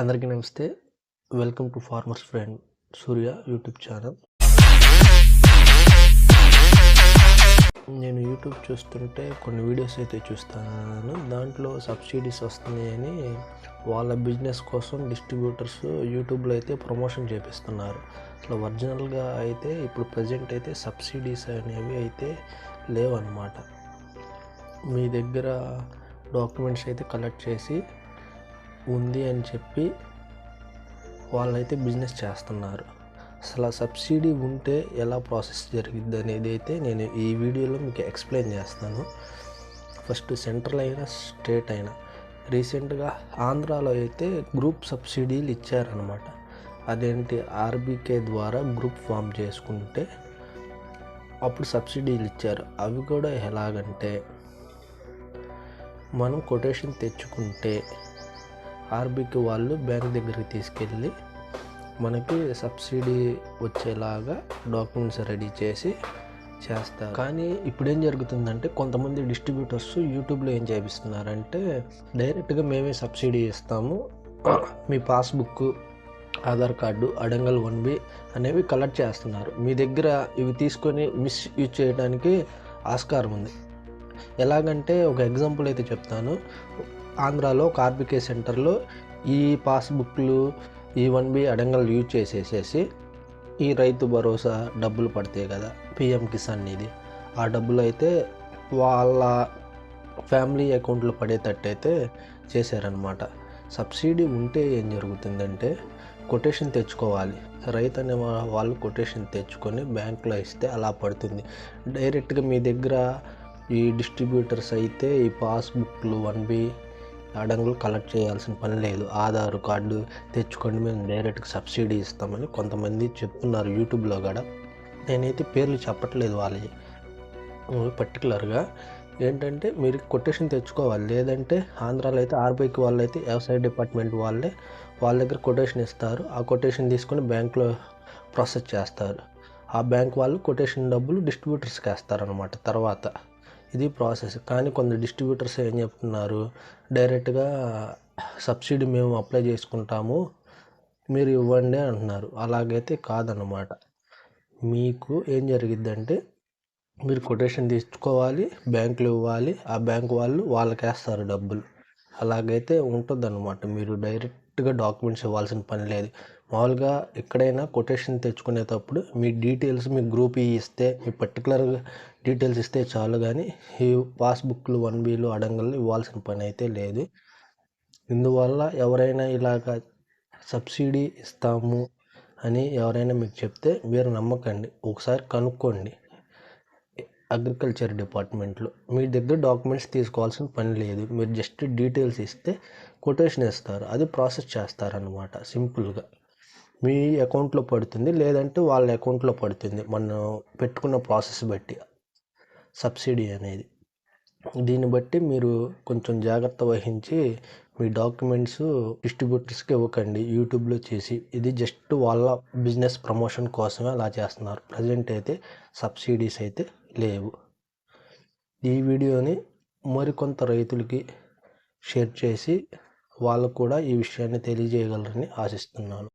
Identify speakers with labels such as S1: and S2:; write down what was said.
S1: అందరికీ నమస్తే. Welcome to farmers friend Surya YouTube channel. నేను యూట్యూబ్ చూస్తుంటే కొన్ని వీడియోస్ అయితే చూస్తాను. దాంట్లో సబ్సిడీస్ వస్తున్నాయని వాళ్ళ బిజినెస్ కోసం డిస్ట్రిబ్యూటర్స్ యూట్యూబ్లో అయితే ప్రమోషన్ చేపిస్తున్నారు. అసలు ఒరిజినల్గా అయితే ఇప్పుడు ప్రజెంట్ అయితే సబ్సిడీస్ అనేవి అయితే లేవన్నమాట. మీ దగ్గర డాక్యుమెంట్స్ అయితే కలెక్ట్ చేసి ఉంది అని చెప్పి వాళ్ళైతే బిజినెస్ చేస్తున్నారు. అసలు సబ్సిడీ ఉంటే ఎలా ప్రాసెస్ జరిగిద్ది అనేది అయితే నేను ఈ వీడియోలో మీకు ఎక్స్ప్లెయిన్ చేస్తాను. ఫస్ట్ సెంట్రల్ అయినా స్టేట్ అయినా. రీసెంట్గా ఆంధ్రాలో అయితే గ్రూప్ సబ్సిడీలు ఇచ్చారనమాట అదేంటి? ఆర్బీకే ద్వారా గ్రూప్ ఫామ్ చేసుకుంటే అప్పుడు సబ్సిడీలు ఇచ్చారు. అవి కూడా ఎలాగంటే మనం కొటేషన్ తెచ్చుకుంటే ఆర్బీకి వాళ్ళు బ్యాంక్ దగ్గరికి తీసుకెళ్ళి మనకి సబ్సిడీ వచ్చేలాగా డాక్యుమెంట్స్ రెడీ చేసి చేస్తారు. కానీ ఇప్పుడు ఏం జరుగుతుందంటే కొంతమంది డిస్ట్రిబ్యూటర్స్ యూట్యూబ్లో ఏం చేపిస్తున్నారంటే డైరెక్ట్గా మేమే సబ్సిడీ ఇస్తాము. మీ passbook Aadhaar card Adangal one B అనేవి కలెక్ట్ చేస్తున్నారు. మీ దగ్గర ఇవి తీసుకొని మిస్ యూజ్ చేయడానికి ఆస్కారం ఉంది. ఎలాగంటే ఒక ఎగ్జాంపుల్ అయితే చెప్తాను. ఆంధ్రాలో ఒక ఆర్బీకే సెంటర్లో ఈ పాస్బుక్లు ఈ వన్ బి అడంగల్ యూజ్ చేసేసేసి ఈ రైతు భరోసా డబ్బులు పడతాయి కదా పిఎం కిసాన్ నిధి. ఆ డబ్బులు అయితే వాళ్ళ ఫ్యామిలీ అకౌంట్లో పడేటట్టు అయితే చేశారనమాట సబ్సిడీ ఉంటే ఏం జరుగుతుందంటే కొటేషన్ తెచ్చుకోవాలి. రైతు అనే వాళ్ళు కొటేషన్ తెచ్చుకొని బ్యాంకులో ఇస్తే అలా పడుతుంది. డైరెక్ట్గా మీ దగ్గర ఈ డిస్ట్రిబ్యూటర్స్ అయితే ఈ పాస్బుక్లు వన్ బి అడంగులు కలెక్ట్ చేయాల్సిన పని లేదు. ఆధార్ కార్డు తెచ్చుకోండి మేము డైరెక్ట్గా సబ్సిడీ ఇస్తామని కొంతమంది చెప్తున్నారు యూట్యూబ్లో కూడా. నేనైతే పేర్లు చెప్పట్లేదు వాళ్ళవి పర్టికులర్గా ఏంటంటే మీరు కొటేషన్ తెచ్చుకోవాలి. లేదంటే ఆంధ్రాలో అయితే ఆర్బీఐకి వాళ్ళు అయితే వ్యవసాయ డిపార్ట్మెంట్ వాళ్ళే వాళ్ళ దగ్గర కొటేషన్ ఇస్తారు. ఆ కొటేషన్ తీసుకొని బ్యాంకులో ప్రాసెస్ చేస్తారు. ఆ బ్యాంక్ వాళ్ళు కొటేషన్ డబ్బులు డిస్ట్రిబ్యూటర్స్కి వేస్తారనమాట తర్వాత. ఇది ప్రాసెస్. కానీ కొంత డిస్ట్రిబ్యూటర్స్ ఏం చెప్తున్నారు? డైరెక్ట్గా సబ్సిడీ మేము అప్లై చేసుకుంటాము మీరు ఇవ్వండి అంటున్నారు. అలాగైతే కాదనమాట మీకు ఏం జరిగిద్దంటే మీరు కొటేషన్ తీసుకోవాలి బ్యాంకులో ఇవ్వాలి ఆ బ్యాంక్ వాళ్ళు వాళ్ళకి వేస్తారు డబ్బులు. అలాగైతే ఉంటుందన్నమాట. మీరు డైరెక్ట్గా డాక్యుమెంట్స్ ఇవ్వాల్సిన పని లేదు. మామూలుగా ఎక్కడైనా కొటేషన్ తెచ్చుకునేటప్పుడు మీ డీటెయిల్స్ మీ గ్రూప్ ఇస్తే మీ పర్టికులర్ డీటెయిల్స్ ఇస్తే చాలు కానీ ఈ పాస్బుక్లు వన్ బీలు అడంగలు ఇవ్వాల్సిన పని అయితే లేదు. ఇందువల్ల ఎవరైనా ఇలాగ సబ్సిడీ ఇస్తాము అని ఎవరైనా మీకు చెప్తే మీరు నమ్మకండి. ఒకసారి కనుక్కోండి. అగ్రికల్చర్ డిపార్ట్మెంట్లో. మీ దగ్గర డాక్యుమెంట్స్ తీసుకోవాల్సిన పని లేదు. మీరు జస్ట్ డీటెయిల్స్ ఇస్తే కొటేషన్ ఇస్తారు. అది ప్రాసెస్ చేస్తారనమాట సింపుల్గా. మీ అకౌంట్లో పడుతుంది లేదంటే వాళ్ళ అకౌంట్లో పడుతుంది. మనం పెట్టుకున్న ప్రాసెస్ బట్టి సబ్సిడీ అనేది. దీన్ని బట్టి మీరు కొంచెం జాగ్రత్త వహించి మీ డాక్యుమెంట్స్ డిస్ట్రిబ్యూటర్స్కి ఇవ్వకండి. యూట్యూబ్లో చేసి. ఇది జస్ట్ వాళ్ళ బిజినెస్ ప్రమోషన్ కోసమే అలా చేస్తున్నారు. ప్రజెంట్ అయితే సబ్సిడీస్ అయితే లేవు. ఈ వీడియోని మరికొంత రైతులకి షేర్ చేసి వాళ్ళు కూడా ఈ విషయాన్ని తెలియజేయగలరని ఆశిస్తున్నాను.